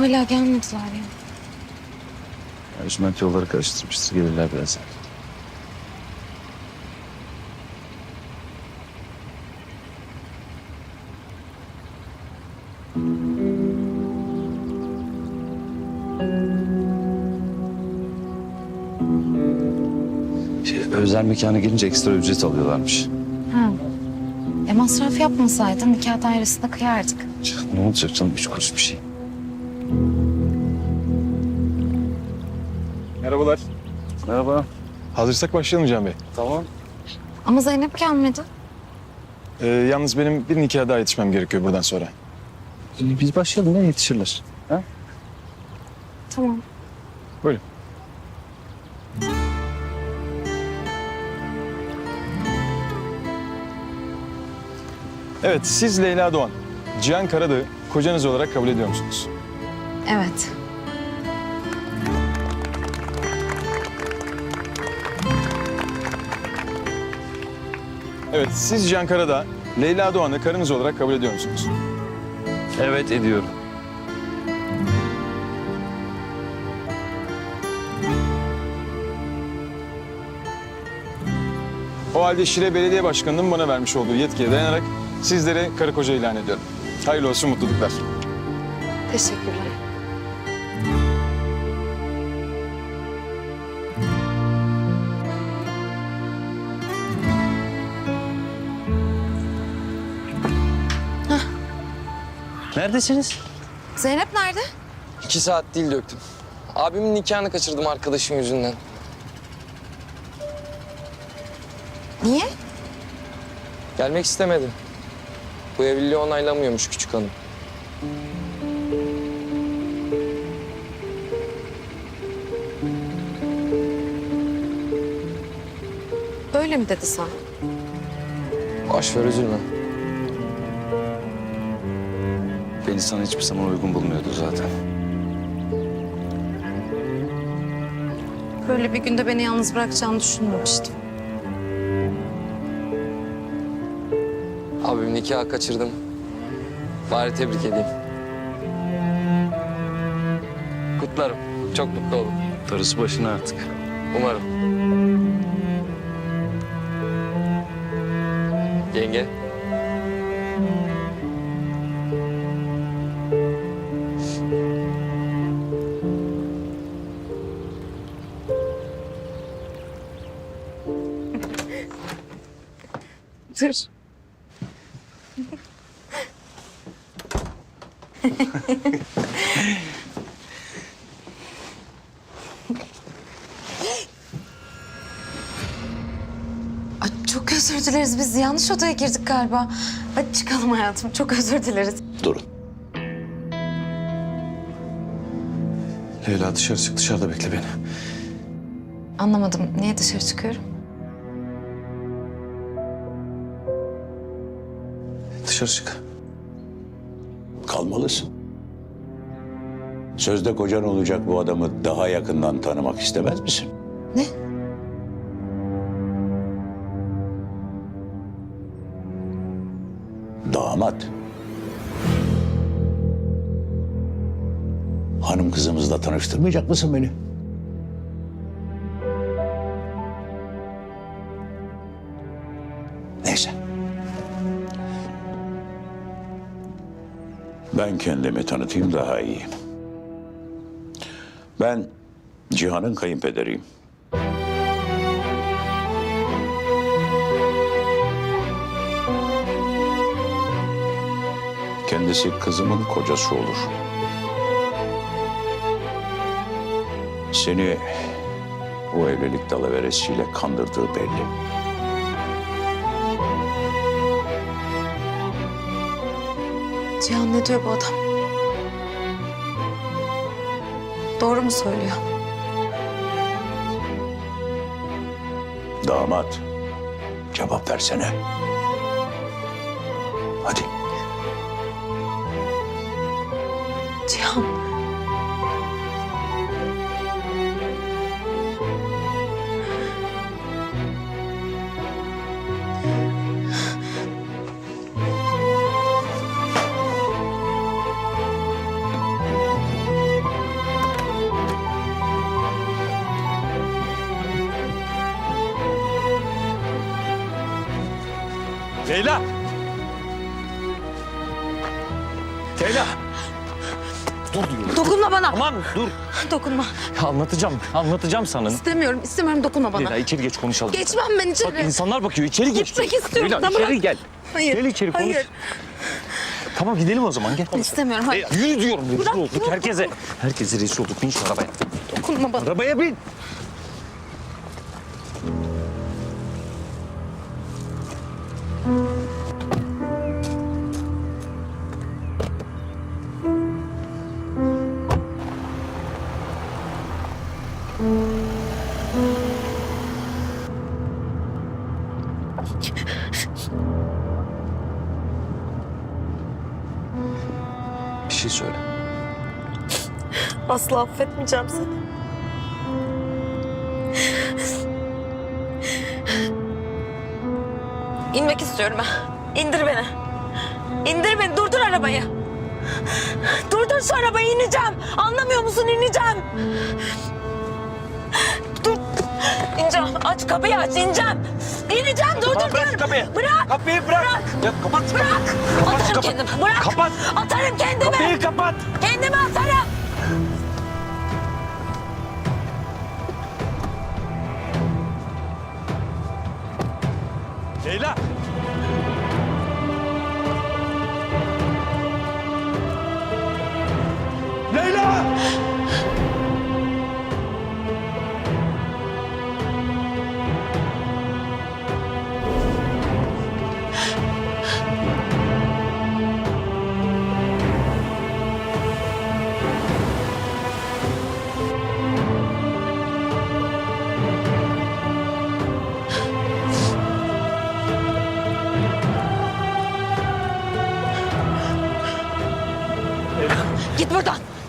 Hala gelmediler ya. Ercüment yolları karıştırmıştır. Gelirler birazdan. Şey, özel mekana girince ekstra ücret alıyorlarmış. Ha. E masraf yapmasaydın nikah dairesinde kıyardık. Ne olacak canım? Üç kuruş bir şey. Merhaba. Hazırsak başlayalım Can Bey. Tamam. Ama Zeynep gelmedi. Ee, yalnız benim bir nikaha daha yetişmem gerekiyor buradan sonra. Biz başlayalım. Ne yetişirler? Ha? Tamam. Buyurun. Evet, siz Leyla Doğan, Cihan Karadağ'ı kocanız olarak kabul ediyor musunuz? Evet. Evet, siz Cihan Karadağ, Leyla Doğan'ı karınız olarak kabul ediyor musunuz? Evet ediyorum. O halde Şile Belediye Başkanı'nın bana vermiş olduğu yetkiye dayanarak sizleri karı koca ilan ediyorum. Hayırlı olsun, mutluluklar. Teşekkürler. Neredesiniz? Zeynep nerede? İki saat dil döktüm. Abimin nikahını kaçırdım arkadaşım yüzünden. Niye? Gelmek istemedi. Bu evliliği onaylamıyormuş küçük hanım. Böyle mi dedi sana? Boş ver üzülme. Beni sana hiçbir zaman uygun bulmuyordu zaten. Böyle bir günde beni yalnız bırakacağını düşünmemiştim. Abim nikahı kaçırdım. Bari tebrik edeyim. Kutlarım. Çok mutlu olun. Darısı başına artık. Umarım. Yenge. Dur. Ay çok özür dileriz. Biz yanlış odaya girdik galiba. Hadi çıkalım hayatım. Çok özür dileriz. Durun. Leyla dışarı çık. Dışarıda bekle beni. Anlamadım. Niye dışarı çıkıyorum? Dışarı çık. Kalmalısın. Sözde kocan olacak bu adamı daha yakından tanımak istemez misin? Ne? Damat. Hanım kızımızla tanıştırmayacak mısın beni? Neyse. Ben kendimi tanıtayım daha iyi. Ben Cihan'ın kayınpederiyim. Kendisi kızımın kocası olur. Seni bu evlilik dalaveresiyle kandırdığı belli. Cihan ne diyor bu adam? Doğru mu söylüyor? Damat, cevap versene. Hadi. Cihan. Leyla! Leyla! Dur diyorum. Dokunma bana. Tamam dur. Dokunma. Ya anlatacağım. Anlatacağım sana. İstemiyorum, istemiyorum dokunma bana. Leyla içeri geç konuşalım. Geçmem ben içeri. Bak insanlar bakıyor. İçeri geç. Gitmek istiyorum, Leyla da içeri bırak. gel. Hayır. Gel içeri konuş. Hayır. Tamam gidelim o zaman gel. İstemiyorum, hayır. Leyla, yürü diyorum. Rezil Bırak, olduk bırak. herkese. Herkese rezil olduk. Bin şu arabaya. Dokunma bana. Arabaya bin. Bir şey söyle. Asla affetmeyeceğim seni. İnmek istiyorum ben. İndir beni. İndir beni. Durdur arabayı. Durdur şu arabayı ineceğim. Anlamıyor musun? İneceğim. Dur. İneceğim. Aç kapıyı aç. ineceğim. İneceğim. Durdur Tamam, bırak diyorum. kapıyı. Bırak. Kapıyı bırak. Ya kapat. Bırak. Kapat, Atarım kapat. kendimi. Bırak. Kapat. Atarım kendimi. Kapıyı kapat. Kendimi atarım. Leyla. Leyla!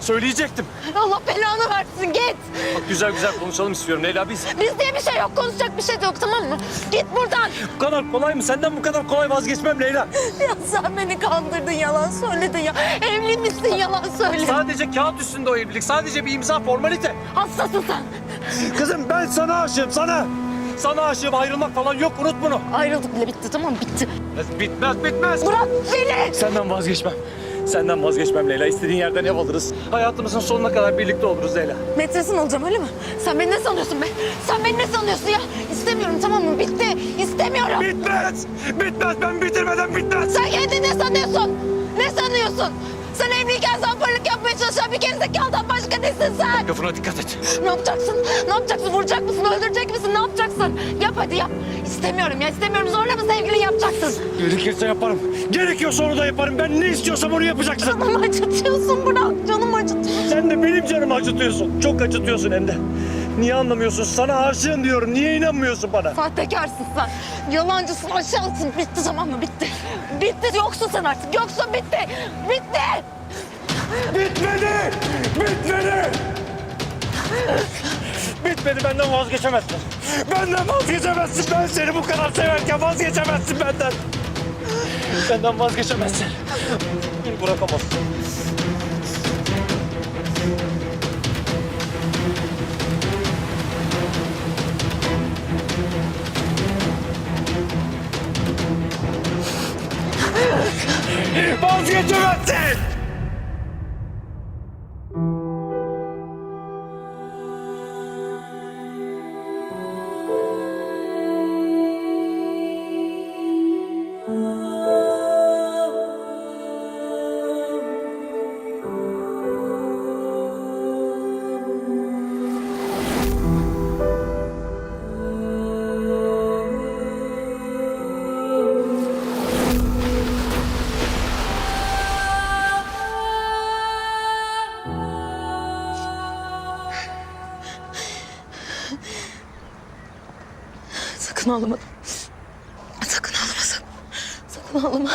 Söyleyecektim. Allah belanı versin. Git. Bak güzel güzel konuşalım istiyorum Leyla biz. Biz diye bir şey yok. Konuşacak bir şey de yok tamam mı? Git buradan. Bu kadar kolay mı? Senden bu kadar kolay vazgeçmem Leyla. Ya sen beni kandırdın, yalan söyledin ya. Evli misin, yalan söyle. Sadece kağıt üstünde o evlilik. Sadece bir imza formalite. Hastasın sen. Kızım ben sana aşığım sana. Sana aşığım ayrılmak falan yok unut bunu. Ayrıldık bile bitti tamam mı? Bitti. Bitmez bitmez. Bırak beni. Senden vazgeçmem. Senden vazgeçmem Leyla. İstediğin yerden ev alırız. Hayatımızın sonuna kadar birlikte oluruz Leyla. Metresin olacağım öyle mi? Sen beni ne sanıyorsun be? Sen beni ne sanıyorsun ya? İstemiyorum tamam mı? Bitti. İstemiyorum. Bitmez. Bitmez. Ben bitirmeden bitmez. Sen kendini ne sanıyorsun? Ne sanıyorsun? Sen evliyken zamparalık yapmaya çalışan bir gerizekalıdan başka nesin sen? Lafına dikkat et. Ne yapacaksın? Ne yapacaksın? Vuracak mısın? Öldürecek misin? Ne yapacaksın? Yap hadi yap. İstemiyorum ya istemiyorum. Zorla mı sevgili yapacaksın? Gerekirse yaparım. Gerekiyorsa onu da yaparım. Ben ne istiyorsam onu yapacaksın. Canımı acıtıyorsun bırak. Canımı acıtıyorsun. Sen de benim canımı acıtıyorsun. Çok acıtıyorsun hem de. Niye anlamıyorsun? Sana aşığım diyorum. Niye inanmıyorsun bana? Sahtekarsın sen. Yalancısın, aşağısın. Bitti tamam mı? Bitti. Bitti. Yoksun sen artık. Yoksun bitti. Bitti. Bitmedi! Bitmedi! Bitmedi benden vazgeçemezsin. Benden vazgeçemezsin. Ben seni bu kadar severken vazgeçemezsin benden. Benden vazgeçemezsin. Beni bırakamazsın. Vazgeçemezsin! Sakın ağlama. Sakın ağlama. Sakın ağlama.